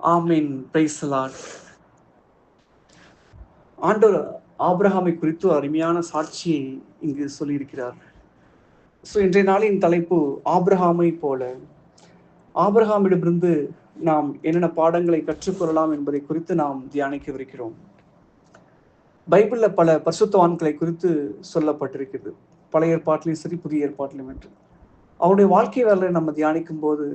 ஆமீன். பிரைசலான் ஆண்டவர் ஆப்ரஹாமை குறித்து அருமையான சாட்சியை இங்கு சொல்லியிருக்கிறார். ஸோ இன்றைய நாளின் தலைப்பு ஆப்ரஹாமை போல. ஆப்ரஹாமிடமிருந்து நாம் என்னென்ன பாடங்களை கற்றுக்கொள்ளலாம் என்பதை குறித்து நாம் தியானிக்கவிருக்கிறோம். பைபிளில் பல பரிசுத்தவான்களை குறித்து சொல்லப்பட்டிருக்கிறது. பழைய ஏற்பாட்டிலையும் சரி புதிய ஏற்பாட்டிலும் என்று. அவருடைய வாழ்க்கை வரலை நம்ம தியானிக்கும் போது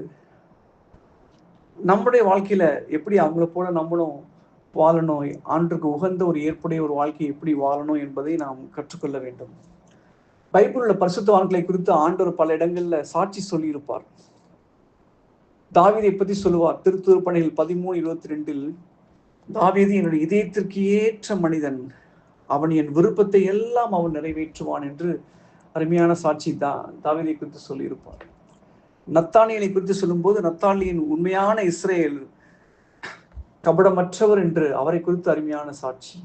நம்முடைய வாழ்க்கையில எப்படி அவங்கள போல நம்மளும் வாழணும்? ஆண்டுக்கு உகந்த ஒரு ஏற்புடைய ஒரு வாழ்க்கையை எப்படி வாழணும் என்பதை நாம் கற்றுக்கொள்ள வேண்டும். பைபிளில் பரிசுத்தவான்களை குறித்து ஆண்டவர் பல இடங்கள்ல சாட்சி சொல்லியிருப்பார். தாவீதை பத்தி சொல்லுவார். திருத்துருப்பணிகள் பதிமூணு இருபத்தி ரெண்டில் தாவீது என்னுடைய இதயத்திற்கு ஏற்ற மனிதன். அவன் என் விருப்பத்தை எல்லாம் அவன் நிறைவேற்றுவான் என்று அருமையான சாட்சி தான் தாவீதை குறித்து சொல்லியிருப்பார். நத்தானியலை குறித்து சொல்லும்போது நத்தானியின் உண்மையான இஸ்ரேல் கபடமற்றவர் என்று அவரை குறித்து அருமையான சாட்சி.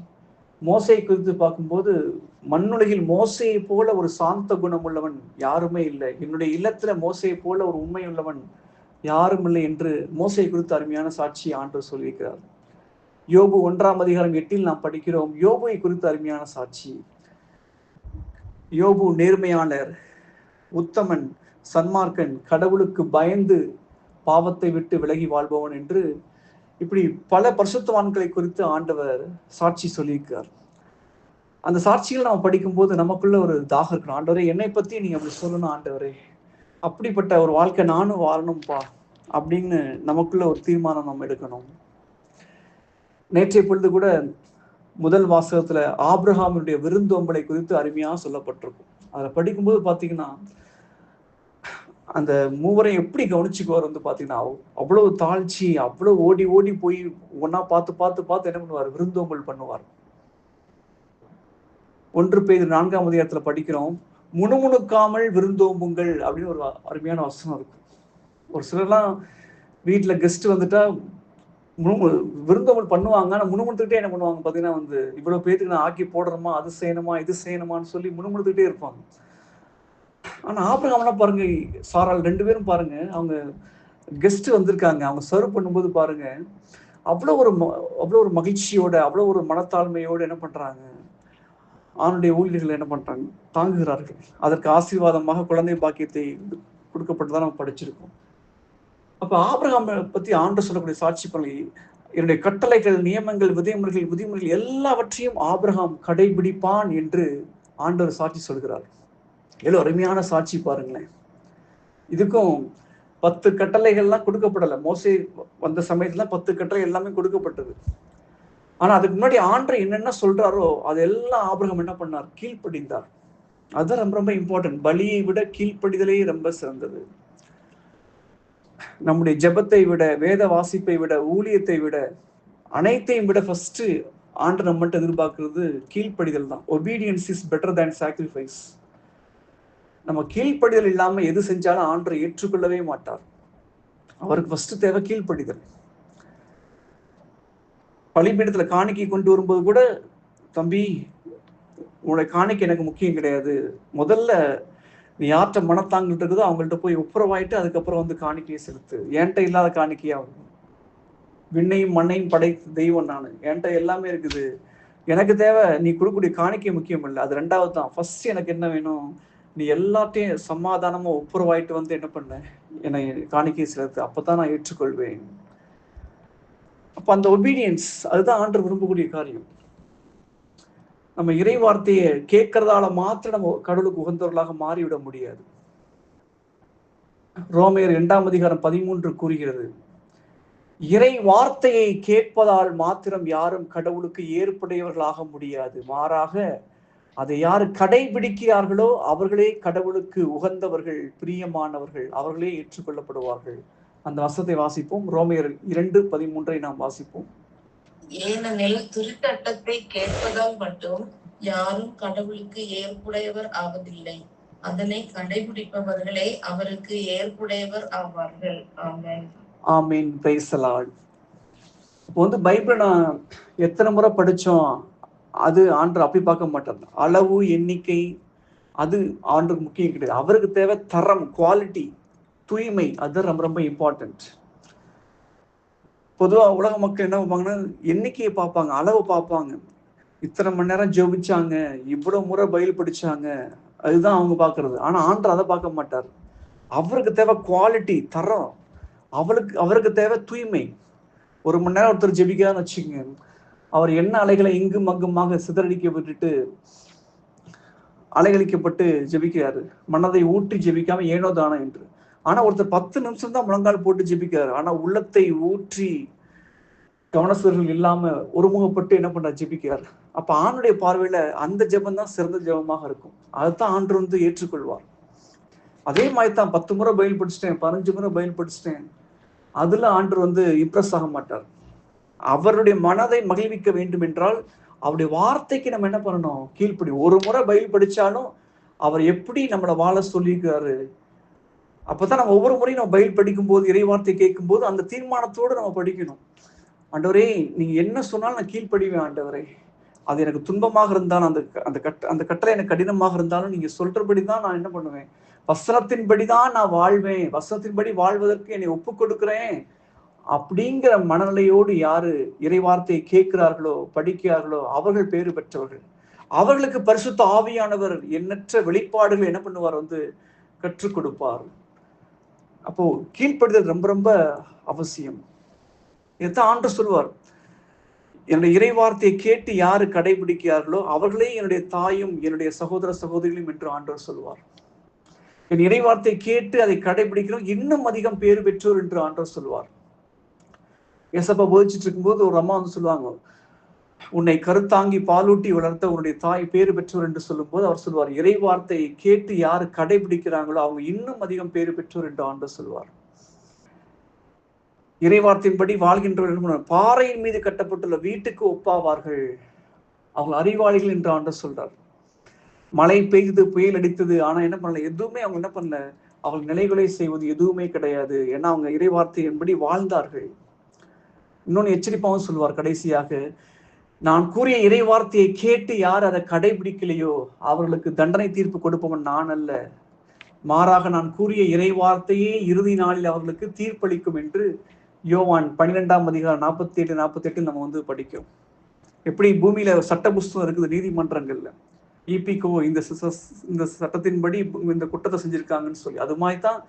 மோசையை குறித்து பார்க்கும்போது மண்ணுலகில் மோசையை போல ஒரு சாந்த குணம் உள்ளவன் யாருமே இல்லை. என்னுடைய இல்லத்துல மோசையை போல ஒரு உண்மை உள்ளவன் யாரும் இல்லை என்று மோசையை குறித்து அருமையான சாட்சி ஆண்டு சொல்லியிருக்கிறார். யோபு ஒன்றாம் அதிகாரம் எட்டில் நாம் படிக்கிறோம். யோபுவை குறித்து அருமையான சாட்சி. யோபு நேர்மையாளர் உத்தமன் சன்மார்க்கன் கடவுளுக்கு பயந்து பாவத்தை விட்டு விலகி வாழ்பவன் என்று இப்படி பல பரிசுத்தவான்களை குறித்து ஆண்டவர் சாட்சி சொல்லியிருக்கார். அந்த சாட்சிகள் நம்ம படிக்கும்போது நமக்குள்ள ஒரு தாகம் இருக்கணும். ஆண்டவரே என்னை பத்தி நீங்க அப்படி சொல்லணும் ஆண்டவரே. அப்படிப்பட்ட ஒரு வாழ்க்கை நானும் வாழணும்ப்பா அப்படின்னு நமக்குள்ள ஒரு தீர்மானம் நம்ம எடுக்கணும். நேற்றைய பொழுது கூட முதல் வாசகத்துல ஆப்ரஹாமினுடைய விருந்தோம்பலை குறித்து அருமையா சொல்லப்பட்டிருக்கும். அதில் படிக்கும்போது பார்த்தீங்கன்னா அந்த மூவரை எப்படி கவனிச்சுக்குவார் வந்து பார்த்தீங்கன்னா அவ்வளவு தாழ்ச்சி அவ்வளவு ஓடி ஓடி போய் ஒன்னா பார்த்து பார்த்து பார்த்து என்ன பண்ணுவார்? விருந்தோம்பல் பண்ணுவார். ஒன்று பேர் நான்காம் அதிகாரத்துல படிக்கிறோம் முணுமுணுக்காமல் விருந்தோம்புங்கள் அப்படின்னு ஒரு அருமையான வசனம் இருக்கும். ஒரு சிலர்லாம் வீட்டில் கெஸ்ட் வந்துட்டா முணு விருந்தோம்பல் பண்ணுவாங்க ஆனால் முணுமுணுத்துக்கிட்டே என்ன பண்ணுவாங்க? பார்த்தீங்கன்னா வந்து இவ்வளவு பேத்துக்கு நான் ஆக்கி போடுறோமா அது செய்யணுமா இது செய்யணுமான்னு சொல்லி முணுமுணுத்துக்கிட்டே இருப்பாங்க. ஆனால் ஆபிரகாம்லாம் பாருங்க சாரால் ரெண்டு பேரும் பாருங்க அவங்க கெஸ்ட் வந்திருக்காங்க. அவங்க சர்வ் பண்ணும்போது பாருங்க அவ்வளோ ஒரு அவ்வளோ ஒரு மகிழ்ச்சியோட அவ்வளோ ஒரு மனத்தாழ்மையோடு என்ன பண்ணுறாங்க ஆணுடைய ஊழியர்கள் என்ன பண்ணுறாங்க தாங்குகிறார்கள். அதற்கு ஆசீர்வாதமாக குழந்தை பாக்கியத்தை கொடுக்கப்பட்டதான் நம்ம படிச்சிருக்கோம். அப்போ ஆபிரகாம் பற்றி ஆண்டு சொல்லக்கூடிய சாட்சி பணி என்னுடைய கட்டளைகள் நியமங்கள் விதிமுறைகள் விதிமுறைகள் எல்லாவற்றையும் ஆபிரகாம் கடைபிடிப்பான் என்று ஆண்டவர் சாட்சி சொல்கிறார். எவ்வளோ அருமையான சாட்சி பாருங்களேன். இதுக்கும் பத்து கட்டளைகள்லாம் கொடுக்கப்படலை. மோசை வந்த சமயத்துல பத்து கட்டளை எல்லாமே கொடுக்கப்பட்டது. ஆனா அதுக்கு முன்னாடி ஆண்டர் என்னென்ன சொல்றாரோ அதெல்லாம் ஆபிரகம் என்ன பண்ணார்? கீழ்ப்படிந்தார். அதுதான் ரொம்ப ரொம்ப இம்பார்ட்டன்ட் பலியை விட கீழ்ப்படிதலே ரொம்ப சிறந்தது. நம்முடைய ஜெபத்தை விட வேத வாசிப்பை விட ஊழியத்தை விட அனைத்தையும் விட ஃபர்ஸ்ட் ஆண்டு நம்மகிட்ட எதிர்பார்க்கறது கீழ்ப்படிதல் தான். Obedience is better than sacrifice நம்ம கீழ்ப்படிதல் இல்லாம எது செஞ்சாலும் ஆண்டரை ஏற்றுக்கொள்ளவே மாட்டார். அவருக்கு ஃபர்ஸ்ட் தேவை கீழ்ப்படிதல். பழிபீடத்துல காணிக்கை கொண்டு வரும்போது கூட தம்பி உன்னுடைய காணிக்கை எனக்கு முக்கியம் கிடையாது. முதல்ல நீ யார்கிட்ட மனத்தாங்கிட்டு இருக்குதோ அவங்கள்ட்ட போய் ஒப்புரவாயிட்டு அதுக்கப்புறம் வந்து காணிக்கையை செலுத்து. என்கிட்ட இல்லாத காணிக்கையாகும் விண்ணையும் மண்ணையும் படைத்த தெய்வம் நான். என்கிட்ட எல்லாமே இருக்குது. எனக்கு தேவை நீ கொடுக்கக்கூடிய காணிக்கை முக்கியம் இல்லை. அது ரெண்டாவது தான். ஃபர்ஸ்ட் எனக்கு என்ன வேணும்? நீ எல்லாத்தையும் சமாதானமா ஒப்புரவாயிட்டு வந்து என்ன பண்ண? என்னை காணிக்கை செலுத்து. அப்பதான் நான் ஏற்றுக்கொள்வேன். அப்ப அந்த ஒபீடியன்ஸ் அதுதான் ஆண்டு விரும்பக்கூடிய காரியம். நம்ம இறை வார்த்தையை கேட்கறதால மாத்திரம் நம்ம கடவுளுக்கு உகந்தவர்களாக மாறிவிட முடியாது. ரோமையர் இரண்டாம் அதிகாரம் பதிமூன்று கூறுகிறது இறை வார்த்தையை கேட்பதால் மாத்திரம் யாரும் கடவுளுக்கு ஏற்புடையவர்களாக முடியாது. மாறாக அதை யாரு கடைபிடிக்கிறார்களோ அவர்களே கடவுளுக்கு உகந்தவர்கள் பிரியமானவர்கள் அவர்களே ஏற்றுக்கொள்ளப்படுவார்கள். அந்த வசத்தை வாசிப்போம். ரோமையர் இரண்டு பதிமூன்றை நாம் வாசிப்போம். ஏனெனில் திருத்தட்டத்தை கேட்பதால் மட்டும் யாரும் கடவுளுக்கு ஏற்புடையவர் ஆவதில்லை. அதனை கடைபிடிப்பவர்களே அவருக்கு ஏற்புடையவர் ஆவார்கள். ஆமென். ஆமீன். பிரைசலால் இப்போ வந்து பைபிளை நான் எத்தனை முறை படிச்சோம் அது ஆண்டு அப்படி பார்க்க மாட்டார். அளவு எண்ணிக்கை அது ஆண்டுக்கு முக்கியம் கிடையாது. அவருக்கு தேவை தரம் குவாலிட்டி தூய்மை. அது ரொம்ப ரொம்ப இம்பார்ட்டன்ட் பொதுவாக உலக மக்கள் என்ன பார்ப்பாங்கன்னா எண்ணிக்கையை பார்ப்பாங்க அளவு பார்ப்பாங்க. இத்தனை மணி நேரம் ஜெபிச்சாங்க இவ்வளோ முறை பயில் படிச்சாங்க அதுதான் அவங்க பார்க்கறது. ஆனால் ஆண்டர் அதை பார்க்க மாட்டார். அவருக்கு தேவை குவாலிட்டி தரம். அவளுக்கு அவருக்கு தேவை தூய்மை. ஒரு மணி நேரம் ஒருத்தர் ஜெபிக்கிறான்னு வச்சுக்கோங்க அவர் என்ன அலைகளை இங்கும் அங்குமாக சிதறடிக்க விட்டுட்டு அலைகளிக்கப்பட்டு ஜெபிக்கிறாரு. மனதை ஊற்றி ஜெபிக்காம ஏனோ தானோ என்று. ஆனா ஒருத்தர் பத்து நிமிஷம் தான் முழங்கால் போட்டு ஜெபிக்கிறாரு. ஆனா உள்ளத்தை ஊற்றி கவனசுவர்கள் இல்லாம ஒருமுகப்பட்டு என்ன பண்ற ஜெபிக்கிறார். அப்ப ஆணுடைய பார்வையில அந்த ஜெபம் தான் சிறந்த ஜெபமாக இருக்கும். அதுதான் ஆண்டு வந்து ஏற்றுக்கொள்வார். அதே மாதிரி தான் பத்து முறை பயில் படிச்சிட்டேன் பதினஞ்சு முறை பயில் படிச்சிட்டேன் அதுல ஆண்டு வந்து இம்ப்ரெஸ் ஆக மாட்டார். அவருடைய மனதை மகிழ்விக்க வேண்டும் என்றால் அவருடைய வார்த்தைக்கு நம்ம என்ன பண்ணணும்? கீழ்ப்படி. ஒரு முறை பயில் படிச்சாலும் அவர் எப்படி நம்மளை வாழ சொல்லியிருக்காரு அப்பதான் நம்ம ஒவ்வொரு முறையும் நம்ம பயில் படிக்கும் போது இறை வார்த்தை கேட்கும் போது அந்த தீர்மானத்தோடு நம்ம படிக்கணும். ஆண்டவரே நீங்க என்ன சொன்னாலும் நான் கீழ்ப்படிவேன் ஆண்டவரே. அது எனக்கு துன்பமாக இருந்தாலும் அந்த அந்த கட்ட அந்த கட்டளை எனக்கு கடினமாக இருந்தாலும் நீங்க சொல்றபடி தான் நான் என்ன பண்ணுவேன்? வசனத்தின்படி தான் நான் வாழ்வேன். வசனத்தின்படி வாழ்வதற்கு என்னை ஒப்பு கொடுக்குறேன் அப்படிங்கிற மனநிலையோடு யாரு இறைவார்த்தையை கேட்கிறார்களோ படிக்கிறார்களோ அவர்கள் பேறு பெற்றவர்கள். அவர்களுக்கு பரிசுத்த ஆவியானவர் எண்ணற்ற வெளிப்பாடுகள் என்ன பண்ணுவார் வந்து கற்றுக் கொடுப்பார். அப்போ கீழ்ப்படுதல் ரொம்ப ரொம்ப அவசியம். இதைத்தான் ஆண்டு சொல்வார் என்னுடைய இறைவார்த்தையை கேட்டு யாரு கடைபிடிக்கிறார்களோ அவர்களே என்னுடைய தாயும் என்னுடைய சகோதர சகோதரிகளும் என்று ஆண்டவர் சொல்வார் என் இறைவார்த்தை கேட்டு அதை கடைபிடிக்கிறோம். இன்னும் அதிகம் பேறு பெற்றோர் என்று ஆண்டவர் சொல்வார் எசப்பா போதிச்சுட்டு இருக்கும்போது ஒரு அம்மா வந்து சொல்லுவாங்க உன்னை கருத்தாங்கி பாலூட்டி வளர்த்த உன்னுடைய தாய் பேறு பெற்றோர் என்று சொல்லும்போது அவர் சொல்வார் இறை வார்த்தையை கேட்டு யாரு கடைபிடிக்கிறாங்களோ அவங்க இன்னும் அதிகம் பேறு பெற்றோர் என்று ஆண்டு சொல்வார் இறைவார்த்தையின்படி வாழ்கின்றவர்கள் வாழ்கின்றவர் என்ன பாறையின் மீது கட்டப்பட்டுள்ள வீட்டுக்கு ஒப்பாவார்கள். அவங்க அறிவாளிகள் என்று ஆண்டு சொல்றார். மழை பெய்து புயல் அடித்தது ஆனா என்ன பண்ணல? எதுவுமே அவங்க என்ன பண்ணல? அவங்க நிலைகளை செய்வது எதுவுமே கிடையாது. ஏன்னா அவங்க இறைவார்த்தையின்படி வாழ்ந்தார்கள். இன்னொன்று எச்சரிப்பாகவும் சொல்வார் கடைசியாக நான் கூறிய இறை வார்த்தையை கேட்டு யார் அதை கடைபிடிக்கலையோ அவர்களுக்கு தண்டனை தீர்ப்பு கொடுப்பவன் நான் அல்ல. மாறாக நான் கூறிய இறை வார்த்தையே இறுதி நாளில் அவர்களுக்கு தீர்ப்பளிக்கும் என்று யோவான் பன்னிரெண்டாம் அதிகாரம் நாற்பத்தி எட்டு நாற்பத்தி எட்டில் நம்ம வந்து படிக்கும் எப்படி? பூமியில சட்ட புஸ்தகம் இருக்குது நீதிமன்றங்கள்ல. இபிகோ இந்த இந்த சட்டத்தின்படி இந்த குற்றத்தை செஞ்சிருக்காங்கன்னு சொல்லி. அது மாதிரி தான்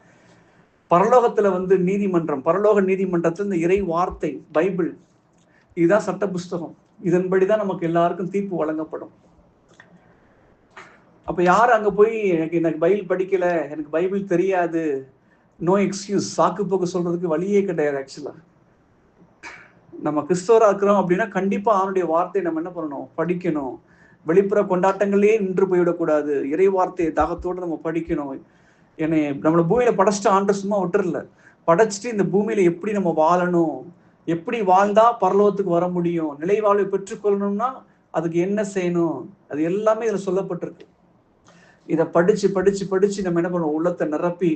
பரலோகத்துல வந்து நீதிமன்றம் பரலோக நீதிமன்றத்துல இந்த இறை வார்த்தை பைபிள் இதுதான் சட்ட புஸ்தகம். இதன்படிதான் நமக்கு எல்லாருக்கும் தீர்ப்பு வழங்கப்படும். அப்ப யார் அங்க போய் எனக்கு எனக்கு பைபிள் படிக்கல எனக்கு பைபிள் தெரியாது நோ எக்ஸ்கியூஸ் சாக்கு போக்கு சொல்றதுக்கு வழியே கிடையாது ஆக்சுவலா நம்ம கிறிஸ்தவரா இருக்கிறோம் அப்படின்னா கண்டிப்பா அவனுடைய வார்த்தையை நம்ம என்ன பண்ணணும்? படிக்கணும். வெளிப்புற கொண்டாட்டங்களே நின்று போய்விடக்கூடாது. இறை வார்த்தையை தாகத்தோடு நம்ம படிக்கணும். என்னை நம்மளை பூமியில படைச்சிட்டு ஆண்டு சும்மா விட்டுறல. படைச்சிட்டு இந்த பூமியில எப்படி நம்ம வாழணும்? எப்படி வாழ்ந்தா பரலோகத்துக்கு வர முடியும்? நிலை வாழ்வை பெற்றுக்கொள்ளணும்னா அதுக்கு என்ன செய்யணும்? அது எல்லாமே இதுல சொல்லப்பட்டிருக்கு. இதை படிச்சு படிச்சு படிச்சு நம்ம என்ன பண்ணுவோம்? உள்ளத்தை நிரப்பி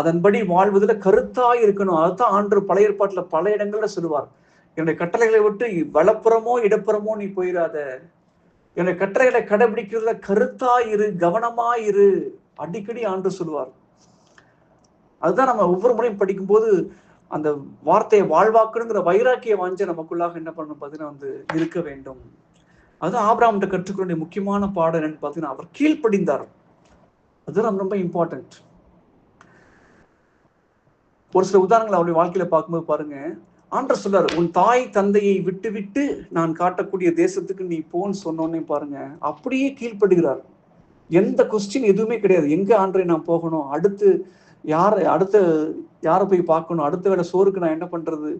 அதன்படி வாழ்வதில் கருத்தாய் இருக்கணும். அதுதான் ஆண்டு பழைய ஏற்பாட்டுல பல இடங்கள்ல சொல்லுவார். என்னுடைய கட்டளைகளை விட்டு வலப்புறமோ இடப்புறமோ நீ போயிடாத என்னுடைய கட்டளைகளை கடைபிடிக்கிறதுல கருத்தாயிரு கவனமாயிரு அடிக்கடி ஆண்டு சொல்லுவார். அதுதான் நம்ம ஒவ்வொரு முறையும் படிக்கும்போது அந்த வார்த்தையை வாழ்வாக்கணுங்கிற வைராக்கிய வாஞ்ச நமக்குள்ளாக என்ன பண்ணணும் பார்த்தீங்கன்னா வந்து இருக்க வேண்டும். அதுதான் ஆபிரகாம்கிட்ட கற்றுக்க வேண்டிய முக்கியமான பாடம் என்னன்னு பார்த்தீங்கன்னா அவர் கீழ்ப்படிந்தார். அதுதான் ரொம்ப இம்பார்ட்டன்ட் ஒரு சில உதாரணங்களை அவருடைய வாழ்க்கையில பார்க்கும்போது பாருங்க. ஆண்டர் சொல்றாரு உன் தாய் தந்தையை விட்டு விட்டு நான் காட்டக்கூடிய தேசத்துக்கு நீ போன்னு சொன்னோன்னே பாருங்க. அப்படியே கீழ்ப்படுகிறார். எந்த கொஸ்டின் எதுவுமே கிடையாது. எங்க ஆண்டரை நான் போகணும்? அடுத்து யாரை அடுத்த யாரை போய் பார்க்கணும்? அடுத்த வேலை சோறுக்கு நான் என்ன பண்றது?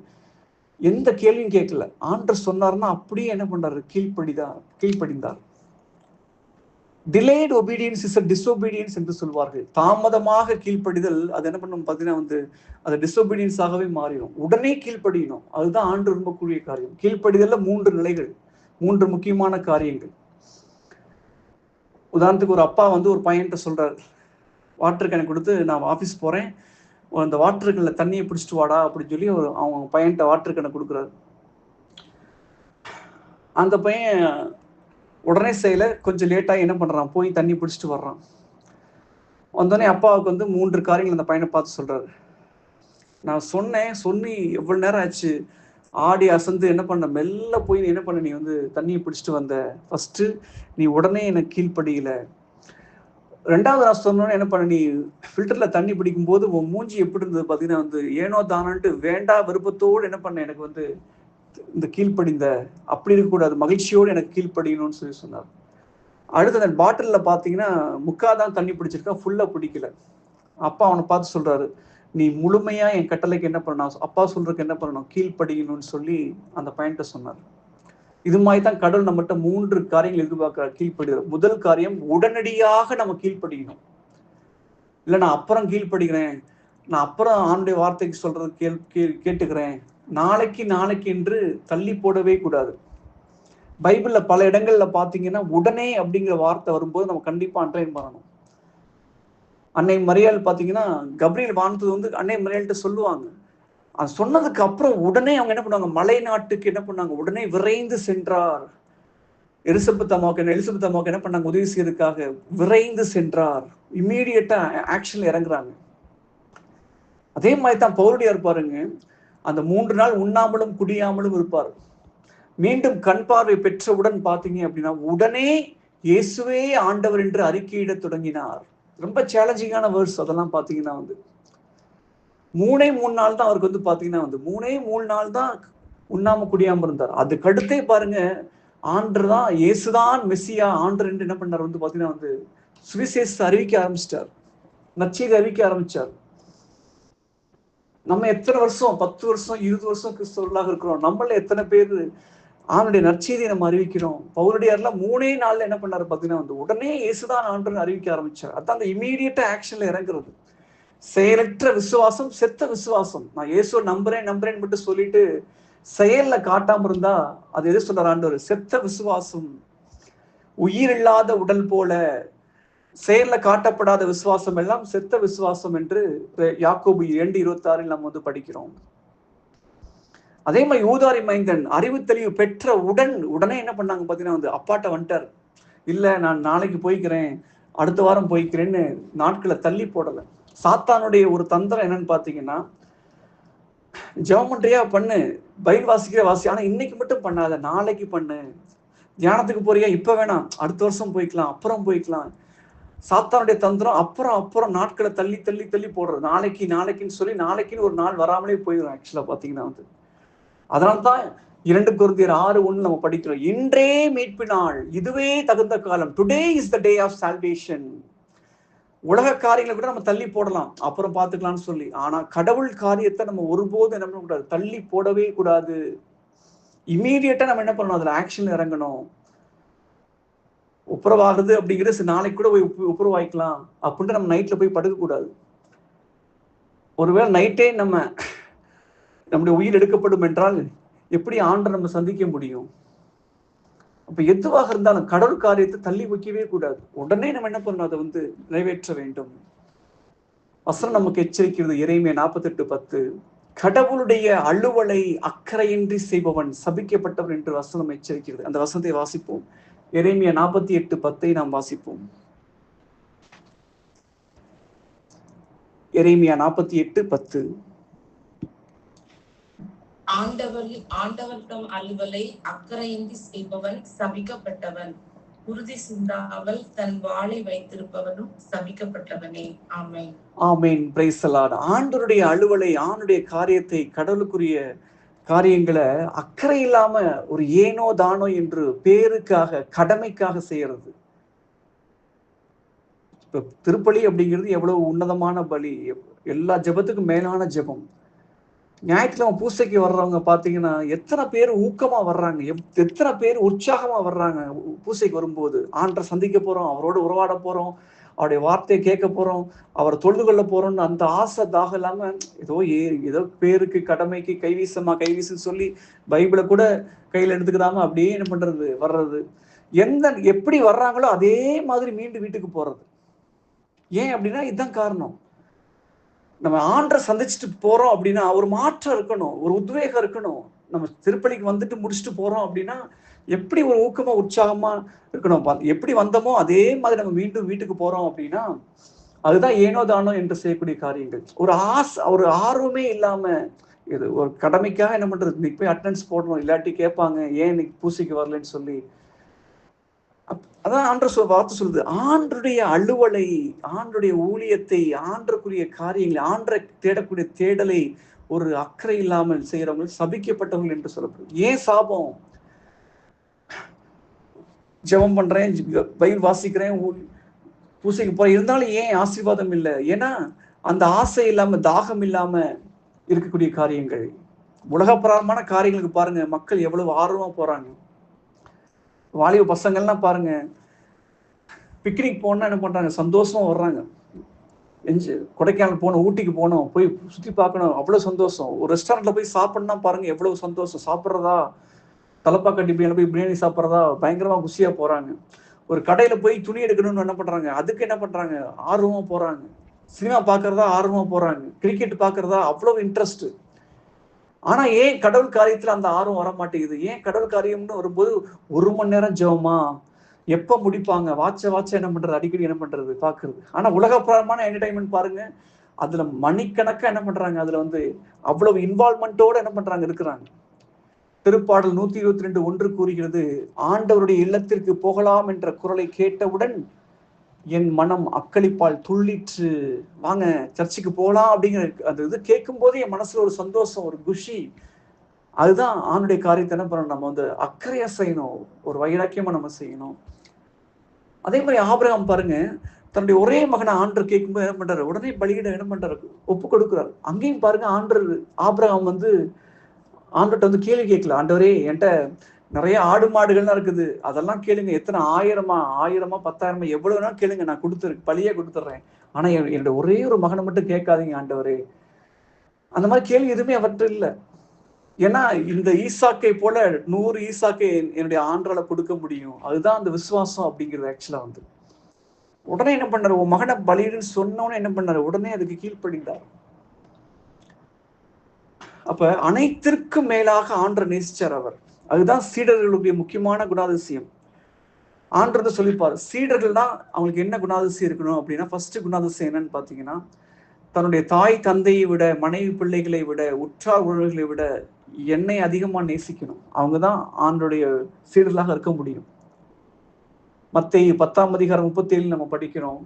எந்த கேள்வியும் கேட்கல. ஆண்டர் சொன்னார்னா அப்படியே என்ன பண்றாரு கீழ்ப்படிதார் கீழ்ப்படிந்தார். Delayed obedience is a disobedience என்று சொல்வார்கள். தாமதமாக கீழ்ப்படிதல் அது என்ன பண்ணும்? பார்த்தீங்கன்னா வந்து அது டிஸ்ஒபீடியன்ஸாகவே மாறிடும். உடனே கீழ்ப்படியணும். அதுதான் ஆண்டு ரொம்ப கூடிய காரியம். கீழ்ப்படிதல்ல மூன்று நிலைகள் மூன்று முக்கியமான காரியங்கள். உதாரணத்துக்கு ஒரு அப்பா வந்து ஒரு பையன்கிட்ட சொல்றாரு வாட்டர் கேன் கொடுத்து நான் ஆஃபீஸ் போகிறேன் அந்த வாட்டர் கேனில் தண்ணியை பிடிச்சிட்டு வாடா அப்படின்னு சொல்லி ஒரு அவங்க பையன்கிட்ட வாட்டர் கேனை கொடுக்குறாரு. அந்த பையன் உடனே செய்யல. கொஞ்சம் லேட்டாக என்ன பண்ணுறான் போய் தண்ணி பிடிச்சிட்டு வர்றான். வந்தோடனே அப்பாவுக்கு வந்து மூன்று காரியங்கள் அந்த பையனை பார்த்து சொல்கிறாரு நான் சொன்னேன் சொன்னி எவ்வளோ நேரம் ஆச்சு? ஆடி அசந்து என்ன பண்ண? மெல்ல போய் நீ என்ன பண்ண? நீ வந்து தண்ணியை பிடிச்சிட்டு வந்த. ஃபஸ்ட்டு நீ உடனே எனக்கு கீழ்ப்படியில ரெண்டாவது நான் சொன்னோன்னே என்ன பண்ண நீ ஃபில்டர்ல தண்ணி பிடிக்கும் போது உன் மூஞ்சி எப்படி இருந்தது பார்த்தீங்கன்னா வந்து ஏனோ தானான்ட்டு வேண்டா விருப்பத்தோடு என்ன பண்ண எனக்கு வந்து இந்த கீழ்ப்படிந்த அப்படி இருக்கக்கூடாது மகிழ்ச்சியோடு எனக்கு கீழ்ப்படியணும்னு சொல்லி சொன்னார். அடுத்து அந்த பாட்டிலில் பார்த்தீங்கன்னா முக்காதான் தண்ணி பிடிச்சிருக்கா ஃபுல்லாக பிடிக்கல. அப்பா அவனை பார்த்து சொல்றாரு நீ முழுமையா என் கட்டளைக்கு என்ன பண்ணணும்? அப்பா சொல்றதுக்கு என்ன பண்ணணும்? கீழ்ப்படியணும்னு சொல்லி அந்த பையன்கிட்ட சொன்னார். இது மாதிரி தான் கடவுள் நம்மகிட்ட மூன்று காரியங்கள் எதிர்பார்க்கிறார் கீழ்ப்படுகிறார். முதல் காரியம் உடனடியாக நம்ம கீழ்ப்படிக்கணும் இல்லை நான் அப்புறம் கீழ்ப்படுகிறேன். நான் அப்புறம் ஆண்டுடைய வார்த்தைக்கு சொல்றது கேள் கே- கேட்டுக்கிறேன். நாளைக்கு நாளைக்கு என்று தள்ளி போடவே கூடாது. பைபிள்ல பல இடங்கள்ல பாத்தீங்கன்னா உடனே அப்படிங்கிற வார்த்தை வரும்போது நம்ம கண்டிப்பா அன்றையம் பண்ணணும். அன்னை மரியாள் பாத்தீங்கன்னா கப்ரியல் வாழ்ந்தது வந்து அன்னை மரியாள்கிட்ட சொல்லுவாங்க. அது சொன்னதுக்கு அப்புறம் உடனே அவங்க என்ன பண்ணுவாங்க? மலை நாட்டுக்கு என்ன பண்ணாங்க? உடனே விரைந்து சென்றார். எலிசபெத் அம்மாவுக்கு என்ன எலிசபெத் அம்மாவுக்கு என்ன பண்ணாங்க? உதவி செய்யறதுக்காக விரைந்து சென்றார். இம்மீடியட்டா ஆக்ஷன்ல இறங்குறாங்க. அதே மாதிரி தான் பௌரடியார் பாருங்க. அந்த மூன்று நாள் உண்ணாமலும் குடியாமலும் இருப்பார். மீண்டும் கண் பார்வை பெற்றவுடன் பாத்தீங்க அப்படின்னா உடனே இயேசுவே ஆண்டவர் என்று அறிக்கையிடத் தொடங்கினார். ரொம்ப சேலஞ்சிங்கான வேர்ட்ஸ் அதெல்லாம் பாத்தீங்கன்னா வந்து மூணே மூணு நாள் தான் அவருக்கு வந்து பாத்தீங்கன்னா வந்து மூணே மூணு நாள் தான் உண்ணாம குடியாம இருந்தார். அதுக்கு அடுத்தே பாருங்க ஆண்டர் தான் இயேசுதான் மெஸ்ஸியா ஆண்டு என்று என்ன பண்ணார் வந்து பாத்தீங்கன்னா வந்து சுவிசேஷ அறிவிக்க ஆரம்பிச்சிட்டார். நச்செய்தி அறிவிக்க ஆரம்பிச்சார். நம்ம எத்தனை வருஷம் பத்து வருஷம் இருபது வருஷம் கிறிஸ்தவர்களாக இருக்கிறோம். நம்மள எத்தனை பேர் ஆணுடைய நற்செய்தியை நம்ம அறிவிக்கிறோம்? பவுலடியார்ல மூணே நாள்ல என்ன பண்ணாரு பாத்தீங்கன்னா வந்து உடனே இயேசுதான் ஆண்டுன்னு அறிவிக்க ஆரம்பிச்சார். அதான் அந்த இமீடியட்டா ஆக்ஷன்ல இறங்குறது. செயலற்ற விசுவாசம் செத்த விசுவாசம். நான் இயேசுவை நம்புறேன் நம்புறேன்னு மட்டும் சொல்லிட்டு செயல்ல காட்டாம இருந்தா அது எது சொல்றார் ஆண்டவர்? செத்த விசுவாசம். உயிர் இல்லாத உடல் போல செயல்ல காட்டப்படாத விசுவாசம் எல்லாம் செத்த விசுவாசம் என்று யாக்கோபு இரண்டு இருபத்தி ஆறில் நம்ம வந்து படிக்கிறோம். அதே மாதிரி ஊதாரி மைந்தன் அறிவு தெளிவு பெற்ற உடன் உடனே என்ன பண்ணாங்க பாத்தீங்கன்னா வந்து அப்பாட்ட வந்துட்டார். இல்ல நான் நாளைக்கு போய்க்கிறேன் அடுத்த வாரம் போய்க்கிறேன்னு நாட்களை தள்ளி போடலை. சாத்தானுடைய ஒரு தந்திரம் என்னன்னு பார்த்தீங்கன்னா ஜெவமன்றியா பண்ணு பயில் வாசிக்கிற வாசி ஆனால் இன்னைக்கு மட்டும் பண்ணாத நாளைக்கு பண்ணு. தியானத்துக்கு போறியா இப்போ வேணாம் அடுத்த வருஷம் போய்க்கலாம் அப்புறம் போய்க்கலாம். சாத்தானுடைய தந்திரம் அப்புறம் அப்புறம் நாட்களை தள்ளி தள்ளி தள்ளி போடுறது. நாளைக்கு நாளைக்குன்னு சொல்லி நாளைக்குன்னு ஒரு நாள் வராமலே போயிடும் ஆக்சுவலாக பார்த்தீங்கன்னா வந்து. அதனால்தான் இரண்டு குருந்தியர் ஆறு ஒன்று நம்ம படிக்கிறோம். இன்றே மீட்பு நாள் இதுவே தகுந்த காலம். Today is the day of salvation உலக காரியங்களை கூட நம்ம தள்ளி போடலாம் அப்புறம் பார்த்துக்கலாம்னு சொல்லி. ஆனா கடவுள் காரியத்தை நம்ம ஒருபோதும் என்ன பண்ணக்கூடாது தள்ளி போடவே கூடாது. இமீடியட்டா நம்ம என்ன பண்ணணும்? அதுல ஆக்ஷன் இறங்கணும். ஒப்புரவாகுது அப்படிங்கிறது நாளைக்கு கூட போய் ஒப்பு- ஒப்புரவாய்க்கலாம் அப்படின்ட்டு நம்ம நைட்ல போய் படுக்கக்கூடாது. ஒருவேளை நைட்டே நம்ம நம்முடைய உயிர் எடுக்கப்படும் என்றால் எப்படி ஆண்டை நம்ம சந்திக்க முடியும்? அப்ப எதுவாக இருந்தாலும் கடவுள் காரியத்தை தள்ளி வைக்கவே கூடாது. உடனே நம்ம என்ன பண்ணணும்? அதை வந்து நிறைவேற்ற வேண்டும். வசனம் நமக்கு எச்சரிக்கிறது. இறைமைய நாற்பத்தெட்டு பத்து. கடவுளுடைய அலுவலை அக்கறையின்றி செய்பவன் சபிக்கப்பட்டவன் என்று வசனம் எச்சரிக்கிறது. அந்த வசனத்தை வாசிப்போம். இறைமைய நாற்பத்தி எட்டு பத்தை நாம் வாசிப்போம். இறைமையா நாற்பத்தி எட்டு பத்து. ஆண்டவர் ஆண்டவர்களிடம் அல்வலை அலுவலை அக்கறையின்றி செய்பவன் சபிக்கப்பட்டவன். உறுதி சிந்தாமல் தன் வாளை வைத்திருப்பவனும் சபிக்கப்பட்டவனே. ஆமென். ஆமேன். பிரைசலாட் ஆண்டருடைய அலுவலை ஆணுடைய காரியத்தை கடவுளுக்குரிய காரியங்களை அக்கறை இல்லாம ஒரு ஏனோ தானோ என்று பேருக்காக கடமைக்காக செய்யறது. இப்ப திருப்பலி அப்படிங்கிறது எவ்வளவு உன்னதமான பலி. எல்லா ஜெபத்துக்கும் மேலான ஜெபம். ஞாயிற்றுக்கிழமை பூசைக்கு வர்றவங்க பார்த்தீங்கன்னா எத்தனை பேர் ஊக்கமாக வர்றாங்க? எத்தனை பேர் உற்சாகமாக வர்றாங்க? பூசைக்கு வரும்போது. ஆண்டரை சந்திக்க போகிறோம் அவரோட உறவாட போகிறோம் அவருடைய வார்த்தையை கேட்க போகிறோம் அவரை தொழுது கொள்ள போகிறோம்னு அந்த ஆசை தாக இல்லாமல் ஏதோ ஏ ஏதோ பேருக்கு கடமைக்கு கைவீசமா கைவீசுன்னு சொல்லி பைபிளை கூட கையில் எடுத்துக்கிறாம அப்படியே என்ன பண்ணுறது வர்றது. எந்த எப்படி வர்றாங்களோ அதே மாதிரி மீண்டும் வீட்டுக்கு போகிறது ஏன் அப்படின்னா இதுதான் காரணம். நம்ம ஆண்டரை சந்திச்சுட்டு போறோம் அப்படின்னா ஒரு மாற்றம் இருக்கணும் ஒரு உத்வேகம் இருக்கணும். நம்ம திருப்பலிக்கு வந்துட்டு முடிச்சுட்டு போறோம் அப்படின்னா எப்படி ஒரு ஊக்கமா உற்சாகமா இருக்கணும்? எப்படி வந்தோமோ அதே மாதிரி நம்ம மீண்டும் வீட்டுக்கு போறோம் அப்படின்னா அதுதான் ஏனோ தானோ என்று செய்யக்கூடிய காரியங்கள். ஒரு ஆசை ஒரு ஆர்வமே இல்லாம இது ஒரு கடமைக்காக என்ன பண்றது? இன்னைக்கு போய் அட்டன்ஸ் போடணும். இல்லாட்டி கேட்பாங்க ஏன் இன்னைக்கு பூசிக்கு வரலன்னு சொல்லி அதான் ஆண்டர் சொல் வார்த்தை சொல்லுது. ஆண்டுடைய அலுவலை ஆண்டுடைய ஊழியத்தை ஆண்டருக்குரிய காரியங்களை ஆண்டரை தேடக்கூடிய தேடலை ஒரு அக்கறை இல்லாமல் செய்கிறவங்கள் சபிக்கப்பட்டவர்கள் என்று சொல்லப்படுது. ஏன் சாபம்? ஜெபம் பண்றேன் ஜ- வாசிக்கிறேன் பூசைக்கு போறேன். இருந்தாலும் ஏன் ஆசீர்வாதம் இல்லை? ஏன்னா அந்த ஆசை இல்லாம தாகம் இல்லாம இருக்கக்கூடிய காரியங்கள். உலகப்பிரமான காரியங்களுக்கு பாருங்க மக்கள் எவ்வளவு ஆர்வமா போறாங்க. வாலிப பசங்கள்லாம் பாருங்க. பிக்னிக் போனால் என்ன பண்ணுறாங்க சந்தோஷமா வர்றாங்க. எஞ்சி கொடைக்கானல் போகணும் ஊட்டிக்கு போகணும் போய் சுற்றி பார்க்கணும். அவ்வளோ சந்தோஷம். ஒரு ரெஸ்டாரண்ட்டில் போய் சாப்பிடணும்னா பாருங்க எவ்வளோ சந்தோஷம். சாப்பிட்றதா? தலப்பாக்கட்டி பிரியாணி போய் பிரியாணி சாப்பிட்றதா? பயங்கரமாக குஷியாக போகிறாங்க ஒரு கடையில் போய் துணி எடுக்கணும்னு என்ன பண்ணுறாங்க அதுக்கு என்ன பண்ணுறாங்க ஆர்வமாக போகிறாங்க சினிமா பார்க்குறதா ஆர்வமாக போகிறாங்க கிரிக்கெட் பார்க்குறதா? அவ்வளோ இன்ட்ரெஸ்ட்டு ஆனா ஏன் கடவுள் காரியத்துல அந்த ஆர்வம் வர மாட்டேங்குது ஏன் கடவுள் காரியம்னு வரும்போது ஒரு மணி நேரம் ஜெபமா? எப்ப முடிப்பாங்க? வாட்ச வாட்ச என்ன பண்றது? அடிக்கடி என்ன பண்றது? பாக்குறது. ஆனா உலகப்பிரமான என்டர்டைன்மெண்ட் பாருங்க. அதுல மணிக்கணக்கா என்ன பண்றாங்க? அதுல வந்து அவ்வளவு இன்வால்மெண்ட்டோட என்ன பண்றாங்க? இருக்கிறாங்க. திருப்பாடல் நூத்தி இருபத்தி ரெண்டு ஒன்று கூறுகிறது ஆண்டவருடைய இல்லத்திற்கு போகலாம் என்ற குரலை கேட்டவுடன் என் மனம் அக்களிப்பால் துள்ளிற்று. வாங்க சர்ச்சுக்கு போகலாம் அப்படிங்கிற அந்த இது கேட்கும் போது என் மனசுல ஒரு சந்தோஷம் ஒரு குஷி. அதுதான் ஆணுடைய காரியத்தை என்ன பண்ணணும்? நம்ம வந்து அக்கறையா செய்யணும். ஒரு வைராக்கியமா நம்ம செய்யணும். அதே மாதிரி ஆபிரகாம் பாருங்க தன்னுடைய ஒரே மகனை ஆண்டர் கேட்கும்போது என்ன பண்றாரு? உடனே பலியிட என்ன பண்றாரு? ஒப்பு கொடுக்குறாரு. அங்கேயும் பாருங்க ஆண்டர் ஆபிரகாம் வந்து ஆண்டர்கிட்ட வந்து கேள்வி கேட்கல. ஆண்டவரே என்கிட்ட நிறைய ஆடு மாடுகள்லாம் இருக்குது. அதெல்லாம் கேளுங்க. எத்தனை ஆயிரமா ஆயிரமா பத்தாயிரமா எவ்வளவுனா கேளுங்க. நான் கொடுத்துரு பழியே கொடுத்துட்றேன் ஆனா என்னோட ஒரே ஒரு மகனை மட்டும் கேட்காதீங்க ஆண்டவரே. அந்த மாதிரி கேள்வி எதுவுமே அவற்று இல்லை. ஏன்னா இந்த ஈசாக்கை போல நூறு ஈசாக்கை என்- என்னுடைய ஆண்டால கொடுக்க முடியும். அதுதான் அந்த விசுவாசம் அப்படிங்கிறது ஆக்சுவலா வந்து. உடனே என்ன பண்ணாரு? உன் மகனை பலியிடுன்னு சொன்னோன்னு என்ன பண்ணாரு? உடனே அதுக்கு கீழ்ப்படிந்தார். அப்ப அனைத்திற்கும் மேலாக ஆண்டரை நேசிச்சார் அவர். அதுதான் சீடர்களுடைய முக்கியமான குணாதிசயம். ஆண்டது சொல்லிப்பார் சீடர்கள் தான் அவங்களுக்கு என்ன குணாதிசயம் இருக்கணும் அப்படின்னா ஃபர்ஸ்ட் குணாதிசயம் என்னன்னு பார்த்தீங்கன்னா தன்னுடைய தாய் தந்தையை விட மனைவி பிள்ளைகளை விட உற்றார் உறவுகளை விட என்னை அதிகமாக நேசிக்கணும். அவங்க தான் ஆண்டுடைய சீடர்களாக இருக்க முடியும். மற்ற பத்தாம் அதிகாரம் முப்பத்தி ஏழு நம்ம படிக்கிறோம்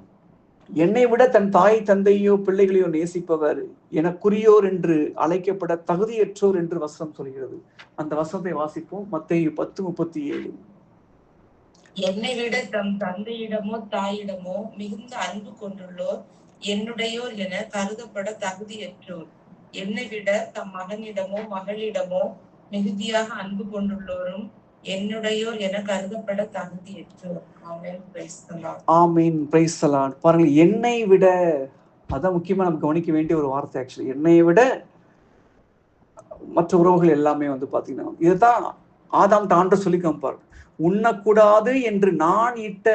என்னை விட தன் தாய் தந்தையோ பிள்ளைகளையோ நேசிப்பவர் எனக்குரியோர் என்று அழைக்கப்பட தகுதியற்றோர் என்று வசனம் சொல்கிறது. அந்த வசனத்தை வாசிப்போம். மத்திய பத்து முப்பத்தி ஏழு என்னை விட தம் தந்தையிடமோ தாயிடமோ மிகுந்த அன்பு கொண்டுள்ளோர் என்னுடையோர் என கருதப்பட தகுதியற்றோர். என்னை விட தம் மகனிடமோ மகளிடமோ மிகுதியாக அன்பு கொண்டுள்ளோரும் என்னுடையோர் என கருதப்பட தகுதியற்றோர் ஆமீன் பிரைஸ் பாருங்க என்னை விட அதான் முக்கியமா நம்ம கவனிக்க வேண்டிய ஒரு வார்த்தை ஆக்சுவலி என்னை விட மற்ற உறவுகள் எல்லாமே வந்து பாத்தீங்கன்னா இதுதான் ஆதாம் தாண்ட சொல்லி காமிப்பார் உண்ணக்கூடாது என்று நான் இட்ட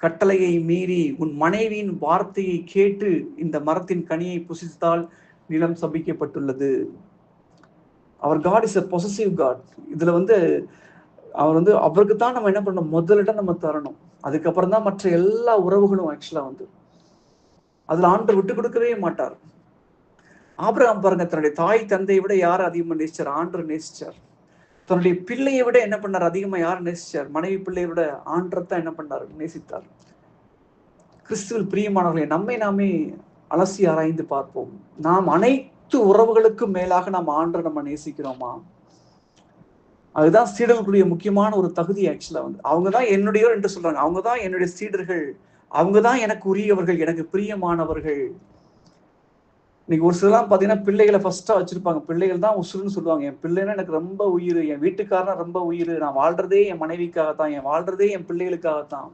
கட்டளையை மீறி உன் மனைவியின் வார்த்தையை கேட்டு இந்த மரத்தின் கனியை புசித்தால் நிலம் சபிக்கப்பட்டுள்ளது. அவர் God is a possessive God இதுல வந்து அவர் வந்து அவருக்கு தான் நம்ம என்ன பண்ணணும்? முதலிடம் நம்ம தரணும். அதுக்கப்புறம் தான் மற்ற எல்லா உறவுகளும் ஆக்சுவலா வந்து அதுல ஆண்டு விட்டு கொடுக்கவே மாட்டார். ஆபிரகாம் பாருங்க தன்னுடைய தாய் தந்தையை விட யார் அதிகமா நேசிச்சார்? ஆண்டர் நேசிச்சார். தன்னுடைய பிள்ளையை விட என்ன பண்ணார்? அதிகமா யார் நேசிச்சார்? மனைவி பிள்ளையை விட ஆண்டர் என்ன பண்ணார்? நேசித்தார். கிறிஸ்துவில் பிரியமானவர்களை நம்மை நாமே அலசி ஆராய்ந்து பார்ப்போம். நாம் அனைத்து உறவுகளுக்கும் மேலாக நாம் ஆண்டரை நம்ம நேசிக்கிறோமா? அதுதான் சீடர்களுடைய முக்கியமான ஒரு தகுதி ஆக்சுவலா வந்து. அவங்க தான் என்னுடையோர் என்று சொல்றாங்க. அவங்க தான் என்னுடைய சீடர்கள். அவங்க தான் எனக்கு உரியவர்கள் எனக்கு பிரியமானவர்கள். இன்னைக்கு ஒரு சிலலாம் பார்த்தீங்கன்னா பிள்ளைகளை ஃபர்ஸ்டா வச்சிருப்பாங்க. பிள்ளைகள் தான் உசுருன்னு சொல்லுவாங்க. என் பிள்ளைன்னா எனக்கு ரொம்ப உயிர். என் வீட்டுக்காரனா ரொம்ப உயிர். நான் வாழ்றதே என் மனைவிக்காகத்தான். என் வாழ்றதே என் பிள்ளைகளுக்காகத்தான்.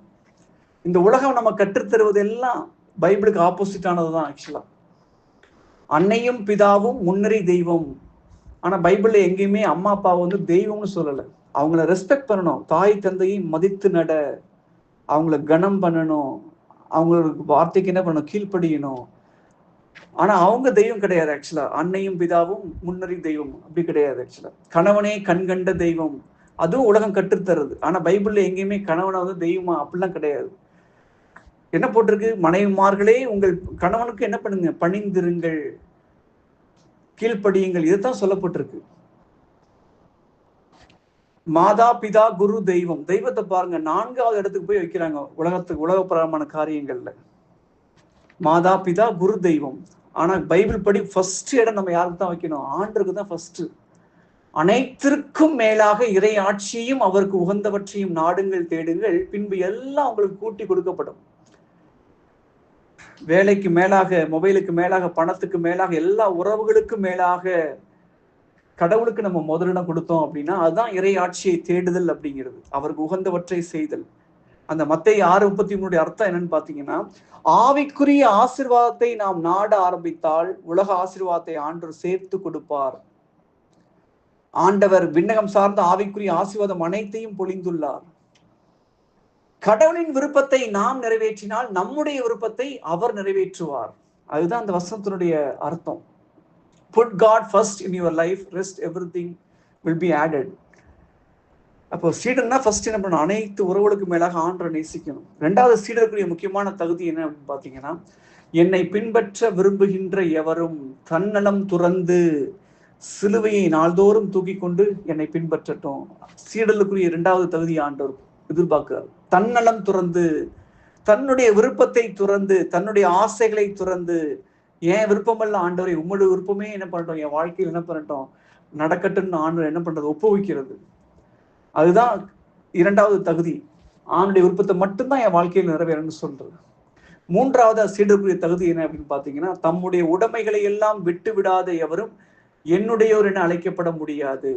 இந்த உலகம் நம்ம கற்றுத்தருவது எல்லாம் பைபிளுக்கு ஆப்போசிட் ஆனதுதான் ஆக்சுவலா அன்னையும் பிதாவும் முன்னறி தெய்வம். ஆனா பைபிள்ல எங்கேயுமே அம்மா அப்பா வந்து தெய்வம்னு சொல்லல. அவங்கள ரெஸ்பெக்ட் பண்ணணும். தாய் தந்தையை மதித்து நட. அவங்கள கனம் பண்ணணும். அவங்களுக்கு வார்த்தைக்கு என்ன பண்ணணும்? கீழ்ப்படியணும். ஆனா அவங்க தெய்வம் கிடையாது ஆக்சுவலா அன்னையும் பிதாவும் முன்னறி தெய்வம். அப்படி கிடையாது ஆக்சுவலா கணவனே கண்கண்ட தெய்வம். அதுவும் உலகம் கற்றுத்தருது. ஆனா பைபிள்ல எங்கேயுமே கணவனை வந்து தெய்வமா? அப்படிலாம் கிடையாது. என்ன போட்டிருக்கு? மனைவிமார்களே உங்கள் கணவனுக்கு என்ன பண்ணுங்க? பணிந்திருங்கள். கீழ்ப்படியுங்கள். இதுதான் சொல்லப்பட்டிருக்கு. மாதா பிதா குரு தெய்வம். தெய்வத்தை பாருங்க நான்காவது இடத்துக்கு போய் வைக்கிறாங்க. உலகத்துக்கு உலகப்பிரமான காரியங்கள்ல. மாதா பிதா குரு தெய்வம். ஆனா பைபிள் படி ஃபர்ஸ்ட் இடம் நம்ம யாருக்கு தான் வைக்கணும்? ஆண்டுக்கு தான் ஃபர்ஸ்ட் அனைத்திற்கும் மேலாக இறை ஆட்சியையும் அவருக்கு உகந்தவற்றையும் நாடுங்கள் தேடுங்கள். பின்பு எல்லாம் உங்களுக்கு கூட்டி கொடுக்கப்படும். வேலைக்கு மேலாக மொபைலுக்கு மேலாக பணத்துக்கு மேலாக எல்லா உறவுகளுக்கும் மேலாக கடவுளுக்கு நம்ம முதலிடம் கொடுத்தோம் அப்படின்னா அதுதான் இறை ஆட்சியை தேடுதல் அப்படிங்கிறது. அவருக்கு உகந்தவற்றை செய்தல். அந்த மத்திய ஆறு முப்பத்தி மூணுடைய அர்த்தம் என்னன்னு பாத்தீங்கன்னா ஆவிக்குரிய ஆசிர்வாதத்தை நாம் நாட ஆரம்பித்தால் உலக ஆசிர்வாதத்தை ஆண்டவர் சேர்த்து கொடுப்பார். ஆண்டவர் விண்ணகம் சார்ந்த ஆவிக்குரிய ஆசிர்வாதம் அனைத்தையும் பொழிந்துள்ளார். கடவுளின் விருப்பத்தை நாம் நிறைவேற்றினால் நம்முடைய விருப்பத்தை அவர் நிறைவேற்றுவார். அதுதான் அந்த வசனத்தினுடைய அர்த்தம். Put God first in your life rest everything will be added அப்போ சீடர்னா ஃபர்ஸ்ட் என்ன பண்ணணும்? அனைத்து உறவுகளுக்கு மேலாக ஆண்டரை நேசிக்கணும். ரெண்டாவது சீடருக்குரிய முக்கியமான தகுதி என்ன அப்படின்னு பார்த்தீங்கன்னா என்னை பின்பற்ற விரும்புகின்ற எவரும் தன்னலம் துறந்து சிலுவையை நாள்தோறும் தூக்கி கொண்டு என்னை பின்பற்றட்டும். சீடலுக்குரிய இரண்டாவது தகுதி ஆண்டவர் எதிர்பார்க்கிறார். தன்னலம் துறந்து தன்னுடைய விருப்பத்தை துறந்து தன்னுடைய ஆசைகளை துறந்து என் விருப்பமல்ல ஆண்டவரை உங்களுடைய விருப்பமே என்ன பண்ணட்டும் என் வாழ்க்கையில் என்ன பண்ணட்டும் நடக்கட்டும்னு ஆண்டவர் என்ன பண்றது ஒப்புவிக்கிறது. அதுதான் இரண்டாவது தகுதி. ஆணுடைய விருப்பத்தை மட்டும்தான் என் வாழ்க்கையில் நிறைவேறணும்னு சொல்றது. மூன்றாவது சீடருக்குரிய தகுதி என்ன அப்படின்னு பாத்தீங்கன்னா தம்முடைய உடைமைகளை எல்லாம் விட்டு விடாத எவரும் என்னுடையோர் என அழைக்கப்பட முடியாது.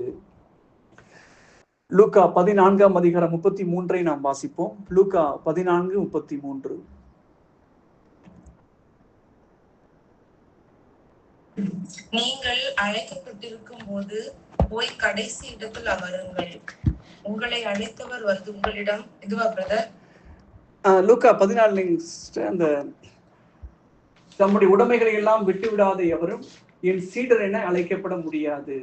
லூக்கா பதினான்காம் அதிகாரம் முப்பத்தி மூன்றை நாம் வாசிப்போம். லூக்கா பதினான்கு முப்பத்தி மூன்று. நீங்கள் அழைக்கப்பட்டிருக்கும் போது போய் கடைசி இடத்தில் அமருங்கள். உங்களை அழைத்தவர் வந்து உங்களிடம் இதுவா பிரதர் லூக்கா பதினாலு அந்த தம்முடைய உடைமைகளை எல்லாம் விட்டு விடாத எவரும் என் சீடர் என அழைக்கப்பட முடியாது.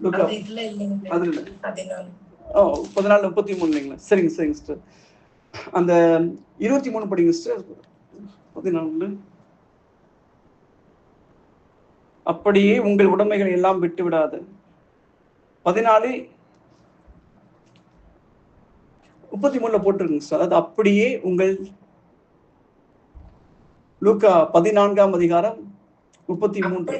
அது இல்ல. பதினாலு ஓ பதினாலு முப்பத்தி மூணு இல்லைங்களா? சரிங்க சரிங்க சிஸ்டர் அந்த இருபத்தி மூணு படிங்க சிஸ்டர் பதினாலு. அப்படியே உங்கள் உடைமைகளை எல்லாம் விட்டு விடாது. பதினாலு. முப்பத்தி மூணுல போட்டிருக்குங்க சார் அது அப்படியே உங்கள் லூக்கா பதினான்காம் அதிகாரம் முப்பத்தி மூன்று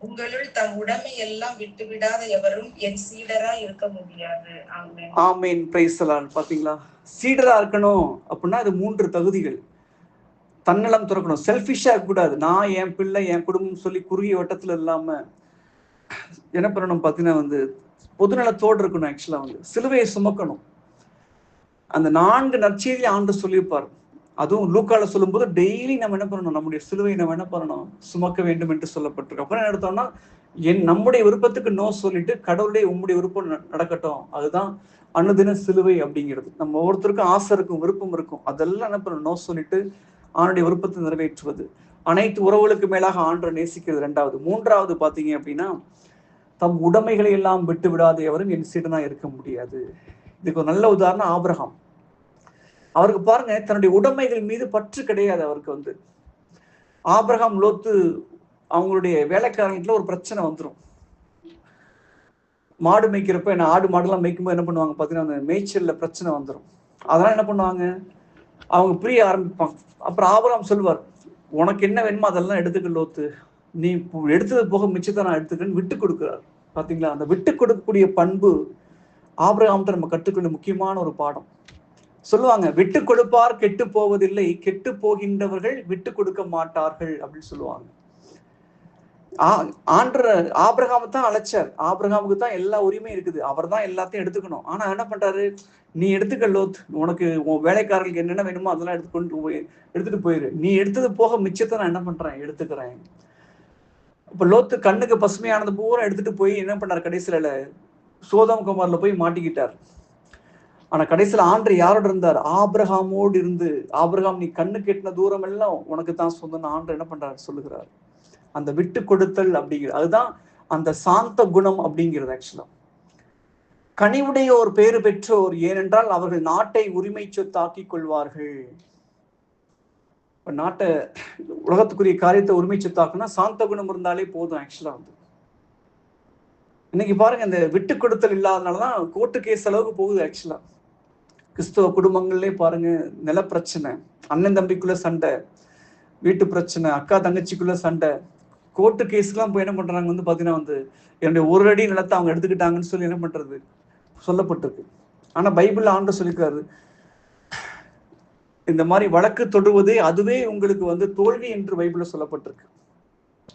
உங்களுள் தம் உடமை எல்லாம் விட்டு விடாத எவரும் என் சீடரா இருக்க முடியாது. ஆமென். ஆமேன். பிரைசலான் பாத்தீங்களா? சீடரா இருக்கணும் அப்படின்னா அது மூன்று தகுதிகள். தன்னலம் துறக்கணும். செல்ஃபிஷா இருக்கக்கூடாது. நான் என் பிள்ளை என் குடும்பம் சொல்லி குறுகிய வட்டத்துல இல்லாம என்ன பண்ணணும்? பார்த்தீங்கன்னா வந்து பொதுநலத்தோடு இருக்கணும் ஆக்சுவலா வந்து. சிலுவையை சுமக்கணும். அந்த நான்கு நற்செய்தி ஆண்டு சொல்லியிருப்பார். அதுவும் லூக்கால சொல்லும்போது டெய்லி நம்ம என்ன பண்ணணும்? நம்முடைய சிலுவை நம்ம என்ன பண்ணணும்? சுமக்க வேண்டும் என்று சொல்லப்பட்டிருக்கு. அப்புறம் என்ன எடுத்தோம்னா என் நம்முடைய விருப்பத்துக்கு நோ சொல்லிட்டு கடவுளுடைய உம்முடைய விருப்பம் ந- நடக்கட்டும். அதுதான் அனுதின சிலுவை அப்படிங்கிறது. நம்ம ஒவ்வொருத்தருக்கும் ஆசை இருக்கும் விருப்பம் இருக்கும். அதெல்லாம் என்ன பண்ணணும்? நோ சொல்லிட்டு ஆணுடைய விருப்பத்தை நிறைவேற்றுவது. அனைத்து உறவுகளுக்கு மேலாக ஆண்டரை நேசிக்கிறது ரெண்டாவது. மூன்றாவது பாத்தீங்க அப்படின்னா தம் உடைமைகளை எல்லாம் விட்டு விடாத எவரும் என் சீடனா இருக்க முடியாது. இதுக்கு ஒரு நல்ல உதாரணம் ஆபிரகாம். அவருக்கு பாருங்க தன்னுடைய உடைமைகள் மீது பற்று கிடையாது அவருக்கு வந்து. ஆபிரகாம் லோத்து அவங்களுடைய வேலைக்காரங்களுக்குல ஒரு பிரச்சனை வந்துடும் மாடு மேய்க்கிறப்ப என்ன ஆடு மாடுலாம் மேய்க்கும்போது என்ன பண்ணுவாங்க பார்த்தீங்கன்னா அந்த மேய்ச்சலில் பிரச்சனை வந்துடும் அதெல்லாம் என்ன பண்ணுவாங்க? அவங்க பிரிய ஆரம்பிப்பாங்க. அப்புறம் ஆபிரகாம் சொல்லுவார் உனக்கு என்ன வேணுமோ அதெல்லாம் எடுத்துக்க லோத்து. நீ எடுத்தது போக மிச்சத்தை நான் எடுத்துக்கிறேன்னு விட்டு கொடுக்குறாரு. பார்த்தீங்களா அந்த விட்டு கொடுக்கக்கூடிய பண்பு ஆபிரகாம்கிட்ட நம்ம கற்றுக்கொண்ட முக்கியமான ஒரு பாடம். சொல்லுவாங்க விட்டு கொடுப்பார் கெட்டு போவதில்லை. கெட்டு போகின்றவர்கள் விட்டு கொடுக்க மாட்டார்கள் அப்படின்னு சொல்லுவாங்க. ஆ- ஆண்டர் ஆபிரகாமை தான் அழைச்சார். ஆபிரகாமுக்கு தான் எல்லா உரிமையும் இருக்குது. அவர் தான் எல்லாத்தையும் எடுத்துக்கணும். ஆனா என்ன பண்றாரு? நீ எடுத்துக்க லோத். உனக்கு உன் வேலைக்காரர்களுக்கு என்னென்ன வேணுமோ அதெல்லாம் எடுத்துக்கொண்டு போய் எடுத்துட்டு போயிரு. நீ எடுத்தது போக மிச்சத்தை நான் என்ன பண்றேன்? எடுத்துக்கிறேன். இப்ப லோத்து கண்ணுக்கு பசுமையானது பூரா எடுத்துட்டு போய் என்ன பண்ணார்? கடைசியில சோதம் குமார்ல போய் மாட்டிக்கிட்டார். ஆனா கடைசியில ஆண்டு யாரோட இருந்தார்? ஆப்ரஹாமோடு இருந்து. ஆப்ரஹாம் நீ கண்ணு கெட்டின தூரம் எல்லாம் உனக்கு தான் சொந்தம் ஆண்டு என்ன பண்றாரு? சொல்லுகிறார். அந்த விட்டு கொடுத்தல் அப்படிங்கிறது அதுதான் அந்த சாந்த குணம் அப்படிங்கிறது ஆக்சுவலா கனிவுடையோர் பேறு பெற்றோர் ஏனென்றால் அவர்கள் நாட்டை உரிமை சொத்தாக்கிக் கொள்வார்கள். இப்போ நாட்டை உலகத்துக்குரிய காரியத்தை உரிமை சொத்தாக்குனா சாந்த குணம் இருந்தாலே போதும் ஆக்சுவலா வந்து. இன்னைக்கு பாருங்க இந்த விட்டு கொடுத்தல் இல்லாதனாலதான் கோர்ட்டு கேஸ் அளவுக்கு போகுது ஆக்சுவலா கிறிஸ்தவ குடும்பங்கள்லேயே பாருங்க நில பிரச்சனை அண்ணன் தம்பிக்குள்ள சண்டை வீட்டு பிரச்சனை அக்கா தங்கச்சிக்குள்ள சண்டை கோர்ட்டு கேஸ்லாம் போய் என்ன பண்றாங்க? வந்து பாத்தீங்கன்னா வந்து என்னுடைய ஒரு அடி நிலத்தை அவங்க எடுத்துக்கிட்டாங்கன்னு சொல்லி என்ன பண்றது? சொல்லப்பட்டிருக்கு. ஆனா பைபிளில் ஆண்டு சொல்லியிருக்காரு இந்த மாதிரி வழக்கு தொடுவதே அதுவே உங்களுக்கு வந்து தோல்வி என்று பைபிளில் சொல்லப்பட்டிருக்கு.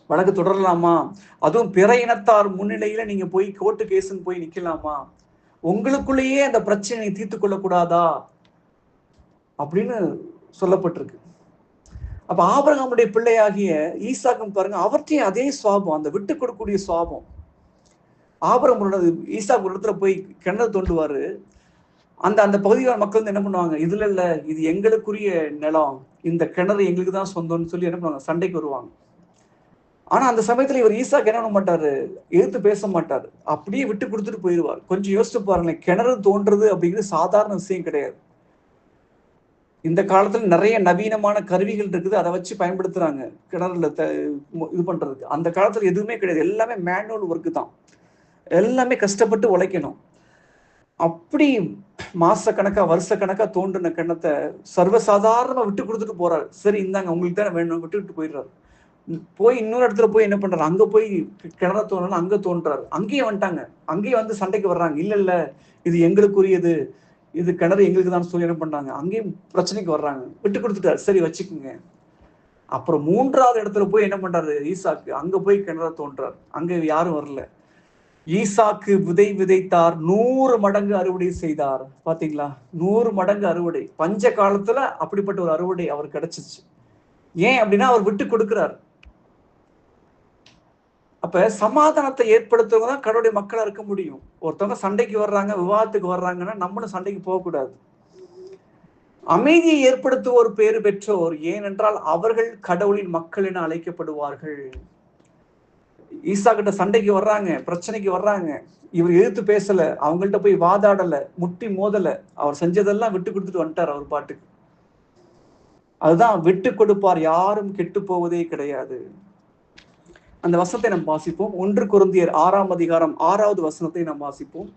வழக்கு தொடரலாமா? அதுவும் பிற இனத்தார் முன்னிலையில நீங்க போய் கோர்ட்டு கேஸ்ன்னு போய் நிக்கலாமா? உங்களுக்குள்ளேயே அந்த பிரச்சனையை தீர்த்து கொள்ளக்கூடாதா? அப்படின்னு சொல்லப்பட்டிருக்கு. அப்ப ஆபரகமுடைய பிள்ளையாகிய ஈசாக்கம் பாருங்க அவர்கிட்டையும் அதே சுவாபம் அந்த விட்டு கொடுக்கக்கூடிய சுவாபம். ஆபரகம் ஈசாக்கு ஒரு இடத்துல போய் கிணறு தோண்டுவாரு. அந்த அந்த பகுதியான மக்கள் வந்து என்ன பண்ணுவாங்க இதுல இல்ல இது எங்களுக்குரிய நிலம் இந்த கிணறு எங்களுக்கு தான் சொந்தம்னு சொல்லி என்ன பண்ணுவாங்க சண்டைக்கு வருவாங்க. ஆனா அந்த சமயத்துல இவர் ஈசாக்கு என்ன பண்ண மாட்டாரு எதிர்த்து பேச மாட்டாரு. அப்படியே விட்டு கொடுத்துட்டு போயிடுவார். கொஞ்சம் யோசிச்சு பாருங்களேன். கிணறு தோன்றது அப்படிங்கிறது சாதாரண விஷயம் கிடையாது. இந்த காலத்துல நிறைய நவீனமான கருவிகள் இருக்குது. அதை வச்சு பயன்படுத்துறாங்க கிணறுல த- இது பண்றதுக்கு. அந்த காலத்துல எதுவுமே கிடையாது. எல்லாமே மேனுவல் ஒர்க்கு தான். எல்லாமே கஷ்டப்பட்டு உழைக்கணும். அப்படி மாச கணக்கா வருஷ கணக்கா தோன்றின கிணத்தை சர்வசாதாரணமா விட்டு கொடுத்துட்டு போறாரு. சரி இந்தாங்க உங்களுக்கு தானே வேணும். விட்டுக்கிட்டு போயிடுறாரு. போய் இன்னொரு இடத்துல போய் என்ன பண்றாரு? அங்க போய் கிணற தோணலாம் அங்க தோன்றாரு. அங்கேயே வந்துட்டாங்க. அங்கேயே வந்து சண்டைக்கு வர்றாங்க. இல்ல இல்ல இது எங்களுக்குரியது. இது கிணறு எங்களுக்கு தான் சொல்லி என்ன பண்றாங்க? அங்கேயும் பிரச்சனைக்கு வர்றாங்க. விட்டு கொடுத்துட்டாரு. சரி வச்சுக்கோங்க. அப்புறம் மூன்றாவது இடத்துல போய் என்ன பண்றாரு? ஈசாக்கு. அங்க போய் கிணற தோன்றார். அங்க யாரும் வரல. ஈசாக்கு விதை விதைத்தார். நூறு மடங்கு அறுவடை செய்தார். பாத்தீங்களா? நூறு மடங்கு அறுவடை. பஞ்ச காலத்துல அப்படிப்பட்ட ஒரு அறுவடை அவர் கிடைச்சிச்சு. ஏன் அப்படின்னா அவர் விட்டு கொடுக்கிறார். அப்ப சமாதானத்தை ஏற்படுத்துறவங்க தான் கடவுளுடைய மக்களா இருக்க முடியும். ஒருத்தவங்க சண்டைக்கு வர்றாங்க விவாதத்துக்கு வர்றாங்கன்னா நம்மளும் சண்டைக்கு போகக்கூடாது அமைதியை ஏற்படுத்துவோர் பேறு பெற்றோர். ஏனென்றால் அவர்கள் கடவுளின் மக்கள் என அழைக்கப்படுவார்கள். ஈசா கிட்ட சண்டைக்கு வர்றாங்க பிரச்சனைக்கு வர்றாங்க. இவர் எதிர்த்து பேசல அவங்கள்ட்ட போய் வாதாடல முட்டி மோதல. அவர் செஞ்சதெல்லாம் விட்டு கொடுத்துட்டு வந்துட்டார் அவர் பாட்டுக்கு. அதுதான் விட்டு கொடுப்பார் யாரும் கெட்டு போவதே கிடையாது. அந்த வசனத்தை நாம் வாசிப்போம். ஒன்று குருந்தியர் ஆறாம் அதிகாரம் ஆறாவது வசனத்தை நாம் வாசிப்போம்.